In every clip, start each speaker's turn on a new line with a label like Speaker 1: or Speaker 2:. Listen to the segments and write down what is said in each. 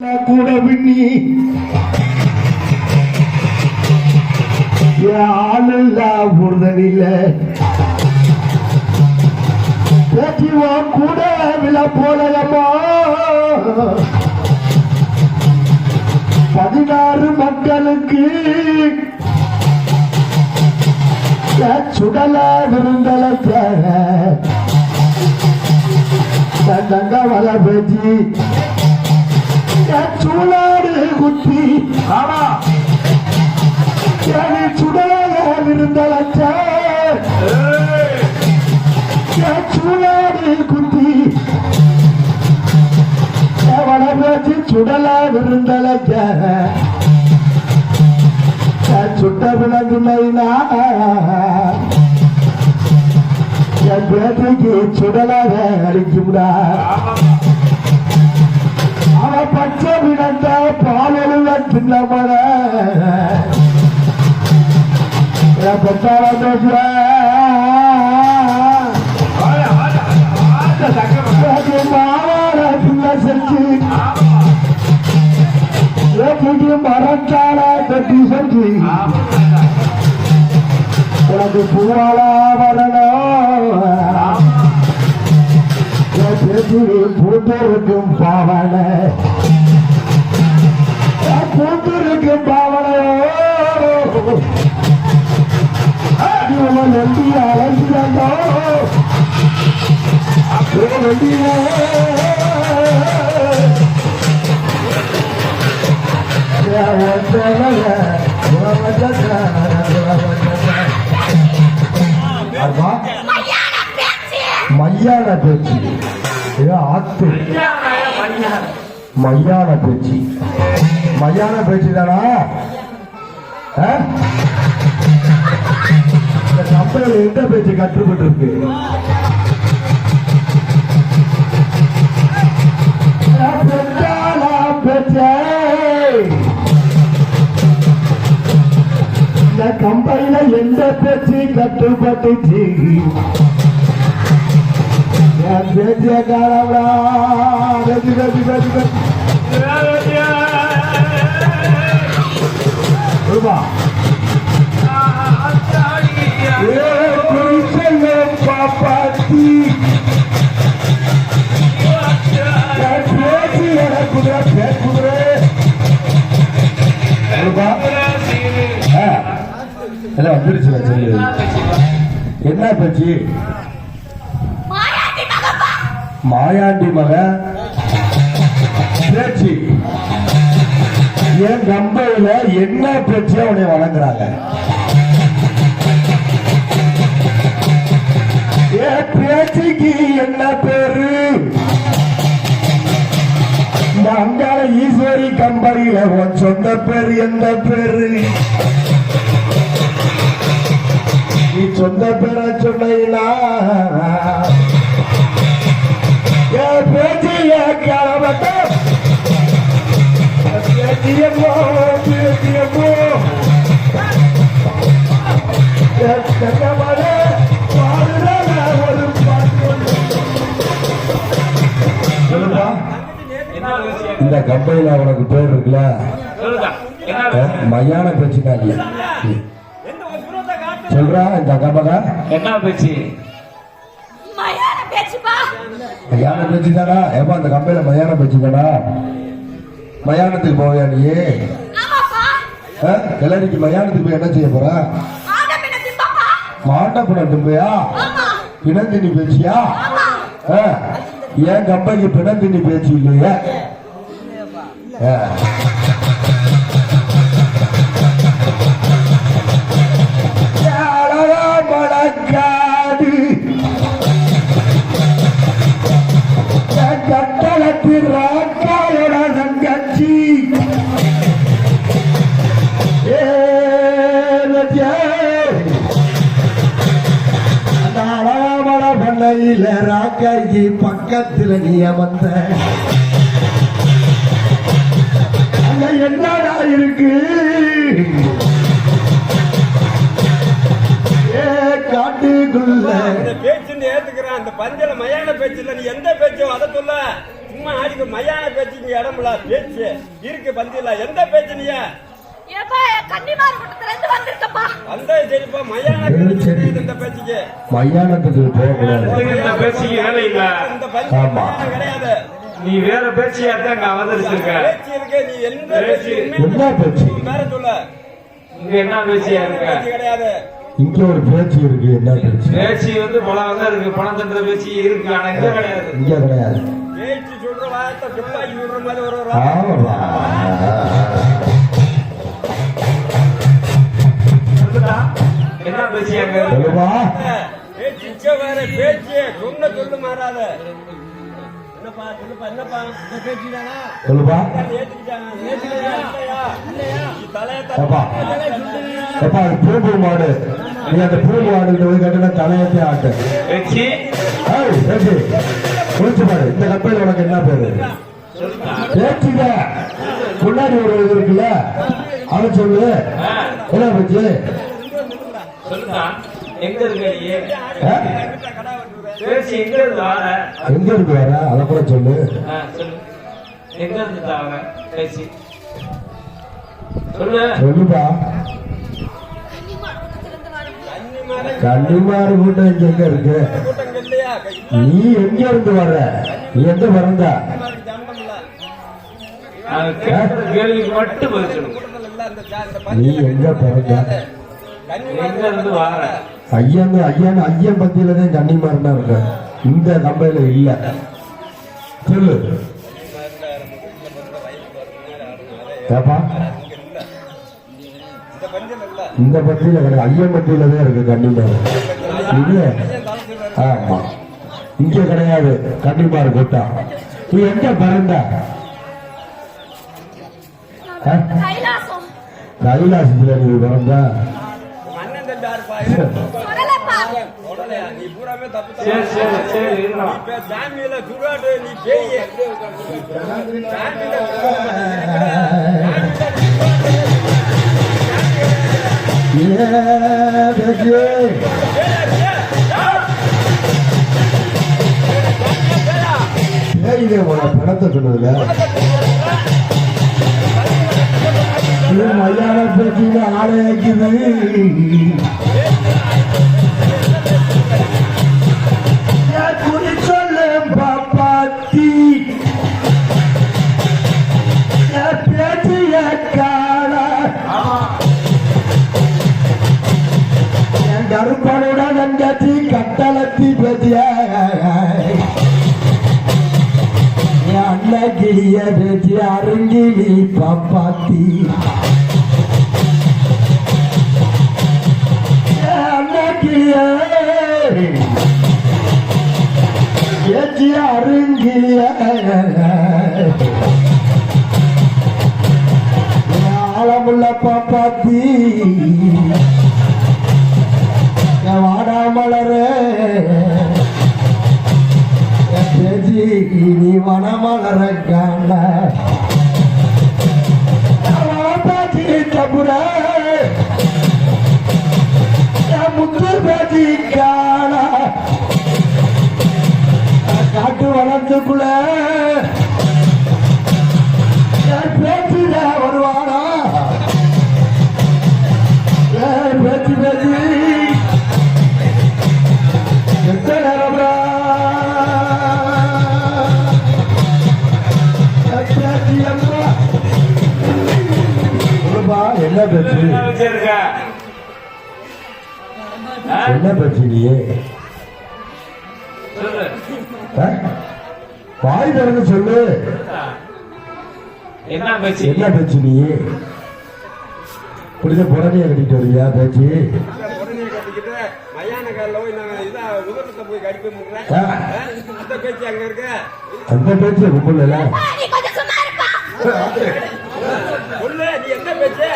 Speaker 1: கூட பின்னி ஆளுல்லா புரிதலில்ல பேச்சுவா கூட விழ போலயமா பதினாறு மக்களுக்கு சுடல விருந்தளத்த தங்க வள பேச்சு சூளாடு குத்தி ஆமா. சரி சுடலாக விருந்தளச்ச சூளாடு குத்தி அவள சுடலா விருந்தளச்ச சுட்ட விளங்குமைனா என் பேட்டைக்கு சுடலாக அடிக்கும்டா. பச்சை விடந்த பாலெழுத சின்னமர பெற்றால பேசுற மாவார பிள்ளை செஞ்சு. ஏற்றிட்டு மரத்தால கட்டி செஞ்சு. உனக்கு பூவாலா வரணும். பேசுவே பாவனை. பூத்தருக்கும் பாவனையோ? இவன் நம்பி அழைச்சிடோ அம்மா மையான பேச்சு. ஏ ஆத்து. மையான பேச்சு. மையான பேச்சு தானா ஆ? இந்த கம்பெனியில் எந்த பேச்சு கற்றுப்பட்டு இருக்கு இந்த கம்பெனியில எந்த பேச்சு கட்டுப்பட்டுச்சு? என் பேச்சிய காலம்டா பேச்சு பேச்சு பேச்சு பேச்சு. வந்துருச்சு சொல்லு என்ன பேச்சு
Speaker 2: மாயாண்டி
Speaker 1: மக? பேச்சு. என் கம்பையில என்ன பேச்சு அவனை வழங்குறாங்க என் பேச்சுக்கு என்ன பேரு? அங்காள ஈஸ்வரி கம்பெனியில உன் சொந்த பேரு எந்த பேரு? பாட்டு. ஒண்ணு. சொல்லுப்பா. இந்த கம்பெனில அவனுக்கு பேர் இருக்குல்ல? மயான பேச்சுக்காரி சொல்றா இந்த கம்பகா
Speaker 3: என்ன பேச்சு?
Speaker 2: மயான
Speaker 1: பேச்சு தானா ஏப்பா அந்த கம்பெனில மயான பேச்சு தானா மயானத்துக்கு போவியா நீ? கிளறிக்கு மயானத்துக்கு போய் என்ன செய்ய போற? மாண்டப்புறம் தும்பையா? பிணந்தினி பேச்சியா? ஏன் கம்பெனிக்கு பிணந்தினி பேச்சு இல்லையா? அழகாமல பண்ணையில ராக்காய்க்கு பக்கத்துல நீ வந்த. என்னடா இருக்கு? ஏ காட்டுக்குள்ள.
Speaker 4: பேச்சுன்னு ஏத்துக்கிறேன். அந்த பஞ்சல மயான பேச்சு நீ எந்த பேச்சோ அதை சொல்ல. சும்மா ஆடிக்கு மயான பேச்சுக்கு இடம்ல பேச்சு. இருக்கு பந்தியில எந்த பேச்சு நீ?
Speaker 1: மையானத்துக்கு போகக்கூடாது. ஆமா.
Speaker 3: நீ வேற பேச்சியா தான் அவதரிச்சிருக்க?
Speaker 4: நீ.
Speaker 1: என்ன பேச்சு?
Speaker 4: வேற சொல்ல.
Speaker 3: இங்க என்ன பேச்சியா இருக்க?
Speaker 4: கிடையாது.
Speaker 1: இங்க ஒரு பேச்சு இருக்கு என்ன பேச்சு?
Speaker 3: பேச்சு வந்து பல வகை இருக்கு. பணம் தட்டுற பேச்சு இருக்கு. ஆனா இங்க கிடையாது.
Speaker 1: இங்க கிடையாது.
Speaker 4: பேச்சு சொல்ற வார்த்தை துப்பாக்கி மாதிரி ஒரு ஒரு
Speaker 1: ஆமா.
Speaker 3: சொல்லுடா. என்ன பேச்சியா இங்க
Speaker 1: சொல்லுவா
Speaker 4: பேச்சு இச்ச வேற பேச்சு. சொன்ன சொல்லு மாறாத. என்னப்பா சொல்லுப்பா என்னப்பா? இந்த பேச்சு தானா
Speaker 1: சொல்லுவா
Speaker 4: ஏத்துக்கிட்டாங்க இல்லையா? தலைய
Speaker 1: பூம்பு மாடு. நீ அந்த பூம்பு மாடு போய் கட்டின தலையத்தை ஆட்டு.
Speaker 3: பேச்சு
Speaker 1: குளிச்சு பாரு. இந்த கப்பையில் உனக்கு என்ன பேரு. பேச்சுங்க முன்னாடி ஒரு இது இருக்குல்ல? அதை சொல்லு. என்ன பேச்சு?
Speaker 3: சொல்லுடா. எங்க இருக்க நீ
Speaker 1: ஆ?
Speaker 4: கடா வெட்டுறது
Speaker 3: பேச்சு எங்க இருந்து வார
Speaker 1: எங்க இருக்கு வேற அதை கூட சொல்லு.
Speaker 3: சொல்லு. எங்க இருந்து தாவ பேச்சு சொல்லு.
Speaker 1: சொல்லுப்பா. கன்னிமாறு கூட்டம் இங்க எங்க இருக்கு? நீ எங்க இருந்து வர்ற? நீ எங்க பிறந்த?
Speaker 3: கேள்விக்கு மட்டும் பதில் சொல்லு.
Speaker 1: நீ எங்க பிறந்த? ஐயன் ஐயன் ஐயன் பத்தியில தான் கன்னிமாருன்னா இருக்க இந்த கம்பையில இல்ல. சொல்லு. ஏப்பா?
Speaker 4: இந்த இல்ல
Speaker 1: பத்தியில கிடையாது. ஐயன் பத்தியில தான் இருக்கு கன்னிமாரு. இது ஆமா. இங்க கிடையாது. கன்னிமாரு கூட்டம் நீ எங்க பிறந்த? கைலாசத்துல நீ பிறந்த?
Speaker 3: சரி சரி சரி
Speaker 4: சாமியில சுடாடு நீ பேய் சாமியில
Speaker 1: ஏ பேச்சு பேயிலே உன படத்தை சொன்னதுல மயான பேச்சில ஆளை என் அண்ணகிளிய பேச்சு அருங்கிலி பாப்பாத்தி. என் அண்ணகிளிய அருங்கிலிய ஆழமுள்ள பாப்பாத்தி. என் வாடாமலரே வனமலர காண பாச்சி முத்து பேச்சு காண காட்டு வளர்த்துக்குள்ள
Speaker 3: வச்சிருக்க?
Speaker 1: என்ன பேச்சு ஆ? வாய் திறந்து சொல்லு.
Speaker 3: என்ன பேச்சு?
Speaker 1: என்ன பேச்சு நீ? புரிஞ்ச புடனைய கட்டிட்டு வரியா பேச்சு?
Speaker 4: உடனே கட்டிக்கிட்டு மயான பேச்சு?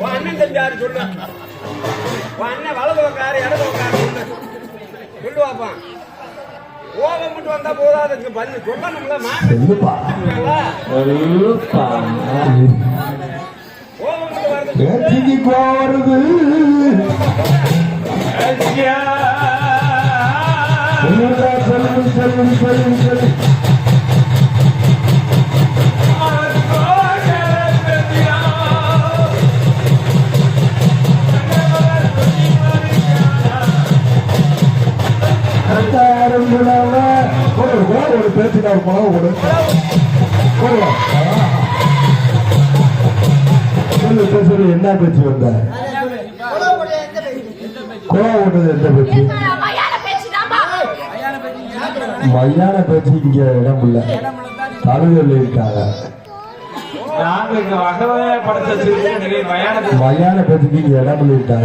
Speaker 4: உன் அண்ணன் தம்பி யாரு சொல்லு. உன் அண்ணன் வலது உக்காரு இடது உக்காரு சொல்லு. சொல்லு பாப்பான் கோபம் மட்டும் வந்தா போதாது. இங்க பதில் சொல்லணும்ல. கோபம் மட்டும் வருது
Speaker 1: போடுவா. சொல்லு பேசுறது என்ன பேச்சு வந்த கோவா ஓட்டது எந்த பேச்சு
Speaker 2: மயான
Speaker 1: பேச்சு இங்க இடம் இல்ல தழுவில் இருக்காங்க
Speaker 3: மயான
Speaker 1: மையான பேச்சுக்கு இங்க இடம் இருக்காங்க